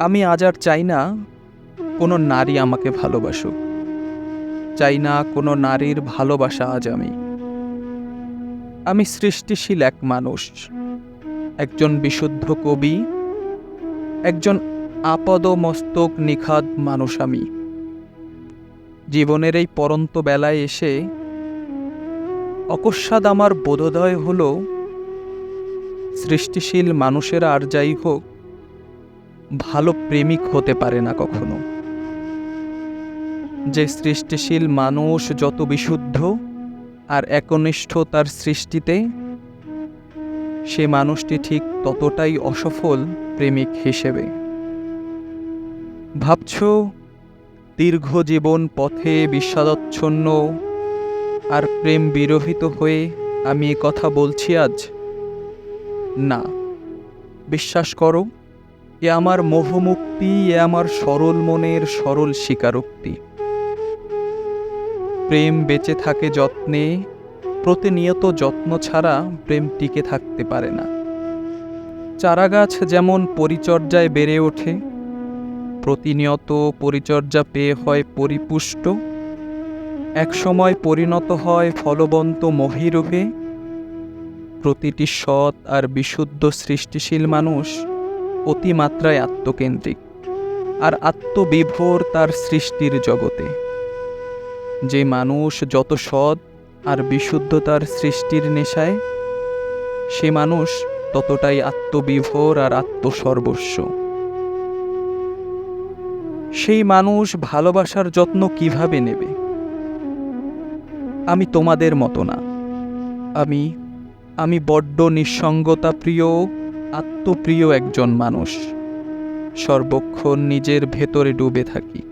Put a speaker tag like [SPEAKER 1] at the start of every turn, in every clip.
[SPEAKER 1] আমি আজ আর চাই না কোনো নারী আমাকে ভালোবাসুক। চাই না কোনো নারীর ভালোবাসা আজ আমি। আমি সৃষ্টিশীল এক মানুষ, একজন বিশুদ্ধ কবি, একজন আপদ মস্তক নিখাদ মানুষ আমি। জীবনের এই পরন্ত বেলায় এসে অকস্মাৎ আমার বোধোদয় হলো, সৃষ্টিশীল মানুষের আর যাই হোক ভালো প্রেমিক হতে পারে না কখনো। যে সৃষ্টিশীল মানুষ যত বিশুদ্ধ আর একনিষ্ঠ তার সৃষ্টিতে, সে মানুষটি ঠিক ততটাই অসফল প্রেমিক হিসেবে। ভাবছ, দীর্ঘ জীবন পথে বিষাদচ্ছন্ন আর প্রেম বিরহিত হয়ে আমি কথা বলছি আজ? না। বিশ্বাস করো এ আমার মোহমুক্তি, এ আমার সরল মনের সরল স্বীকারোক্তি। প্রেম বেঁচে থাকে যত্নে, প্রতিনিয়ত যত্ন ছাড়া প্রেম টিকে থাকতে পারে না। চারাগাছ যেমন পরিচর্যায় বেড়ে ওঠে, প্রতিনিয়ত পরিচর্যা পেয়ে হয় পরিপুষ্ট। একসময় পরিণত হয় ফলবন্ত মহিরূপে প্রতিটি সৎ আর বিশুদ্ধ সৃষ্টিশীল মানুষ অতিমাত্রায় আত্মকেন্দ্রিক আর আত্মবিভোর তার সৃষ্টির জগতে। যে মানুষ যত সৎ আর বিশুদ্ধতার সৃষ্টির নেশায়, সে মানুষ ততটাই আত্মবিভোর আর আত্মসর্বস্ব। সেই মানুষ ভালোবাসার যত্ন কীভাবে নেবে? আমি তোমাদের মতো না। আমি আমি বড্ড নিঃসঙ্গতা প্রিয় আত্মপ্রিয় একজন মানুষ, সর্বক্ষণ নিজের ভেতরে ডুবে থাকি।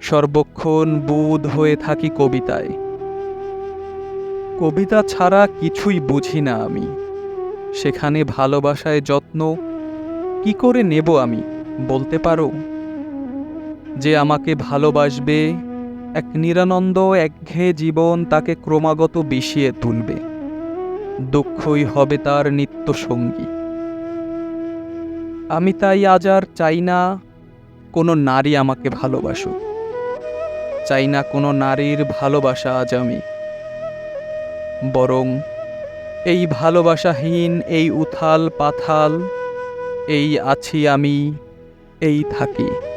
[SPEAKER 1] সর্বক্ষণ বুধ হয়ে থাকি কবিতায়। কবিতা ছাড়া কিছুই বুঝি না আমি। সেখানে ভালোবাসায় যত্ন, কি করে নেব আমি, বলতে পারো? যে আমাকে ভালোবাসবে, এক নিরানন্দ, একঘেয়ে জীবন তাকে ক্রমাগত বিষিয়ে তুলবে। দুঃখই হবে তার নিত্য সঙ্গী। আমি তাই আজ আর চাই না কোনো নারী আমাকে ভালোবাসুক। চাই না কোনো নারীর ভালোবাসা আজ আমি। বরং এই ভালোবাসাহীন, এই উথাল পাথাল এই আছি আমি, এই থাকি।